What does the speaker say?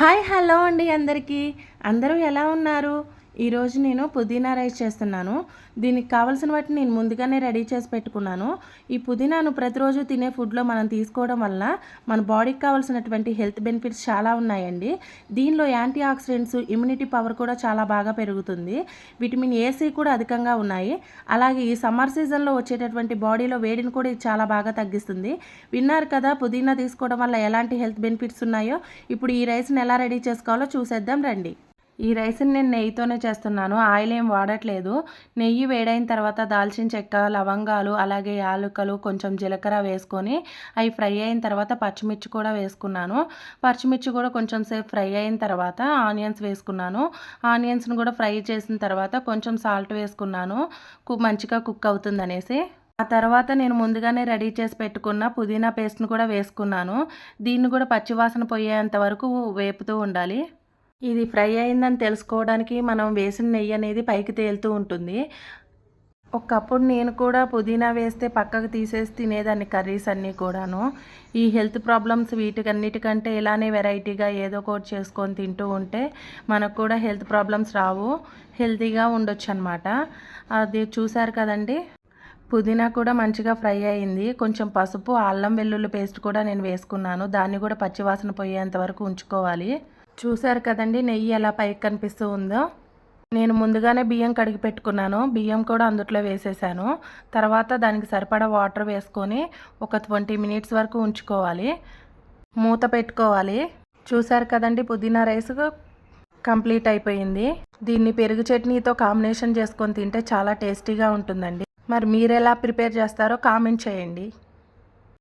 Hi hello అండి అందరికీ. అందరూ ఎలా ఉన్నారు? ఈరోజు నేను పుదీనా రైస్ చేస్తున్నాను. దీనికి కావాల్సిన వాటిని నేను ముందుగానే రెడీ చేసి పెట్టుకున్నాను. ఈ పుదీనాను ప్రతిరోజు తినే ఫుడ్లో మనం తీసుకోవడం వల్ల మన బాడీకి కావాల్సినటువంటి హెల్త్ బెనిఫిట్స్ చాలా ఉన్నాయండి. దీనిలో యాంటీ ఆక్సిడెంట్స్ ఇమ్యూనిటీ పవర్ కూడా చాలా బాగా పెరుగుతుంది. విటమిన్ ఏసీ కూడా అధికంగా ఉన్నాయి. అలాగే ఈ సమ్మర్ సీజన్లో వచ్చేటటువంటి బాడీలో వేడిని కూడా ఇది చాలా బాగా తగ్గిస్తుంది. విన్నారు కదా పుదీనా తీసుకోవడం వల్ల ఎలాంటి హెల్త్ బెనిఫిట్స్ ఉన్నాయో? ఇప్పుడు ఈ రైస్ని ఎలా రెడీ చేసుకోవాలో చూసేద్దాం రండి. ఈ రైస్ని నేను నెయ్యితోనే చేస్తున్నాను. ఆయిల్ ఏం వాడట్లేదు. నెయ్యి వేడైన తర్వాత దాల్చిన చెక్క లవంగాలు అలాగే యాలకులు కొంచెం జీలకర్ర వేసుకొని అవి ఫ్రై అయిన తర్వాత పచ్చిమిర్చి కూడా వేసుకున్నాను. పచ్చిమిర్చి కూడా కొంచెం సేపు ఫ్రై అయిన తర్వాత ఆనియన్స్ వేసుకున్నాను. ఆనియన్స్ని కూడా ఫ్రై చేసిన తర్వాత కొంచెం సాల్ట్ వేసుకున్నాను. మంచిగా కుక్ అవుతుంది అనేసి ఆ తర్వాత నేను ముందుగానే రెడీ చేసి పెట్టుకున్న పుదీనా పేస్ట్ని కూడా వేసుకున్నాను. దీన్ని కూడా పచ్చివాసన పోయేంత వరకు వేపుతూ ఉండాలి. ఇది ఫ్రై అయిందని తెలుసుకోవడానికి మనం వేసిన నెయ్యి అనేది పైకి తేలుతూ ఉంటుంది. ఒకప్పుడు నేను కూడా పుదీనా వేస్తే పక్కకు తీసేసి తినేదాన్ని కర్రీస్ అన్నీ కూడాను. ఈ హెల్త్ ప్రాబ్లమ్స్ వీటికన్నిటికంటే ఇలానే వెరైటీగా ఏదో ఒకటి చేసుకొని తింటూ ఉంటే మనకు కూడా హెల్త్ ప్రాబ్లమ్స్ రావు. హెల్తీగా ఉండొచ్చు అనమాట అది చూసారు కదండి? పుదీనా కూడా మంచిగా ఫ్రై అయింది. కొంచెం పసుపు అల్లం వెల్లుల్లి పేస్ట్ కూడా నేను వేసుకున్నాను. దాన్ని కూడా పచ్చివాసన పోయేంత వరకు ఉంచుకోవాలి. చూసారు కదండి నెయ్యి ఎలా పైకి కనిపిస్తూ ఉందో. నేను ముందుగానే బియ్యం కడిగి పెట్టుకున్నాను. బియ్యం కూడా అందుట్లో వేసేసాను. తర్వాత దానికి సరిపడా వాటర్ వేసుకొని ఒక ట్వంటీ మినిట్స్ వరకు ఉంచుకోవాలి. మూత పెట్టుకోవాలి. చూసారు కదండి పుదీనా రైస్ కంప్లీట్ అయిపోయింది. దీన్ని పెరుగు చట్నీతో కాంబినేషన్ చేసుకొని తింటే చాలా టేస్టీగా ఉంటుందండి. మరి మీరు ఎలా ప్రిపేర్ చేస్తారో కామెంట్ చేయండి.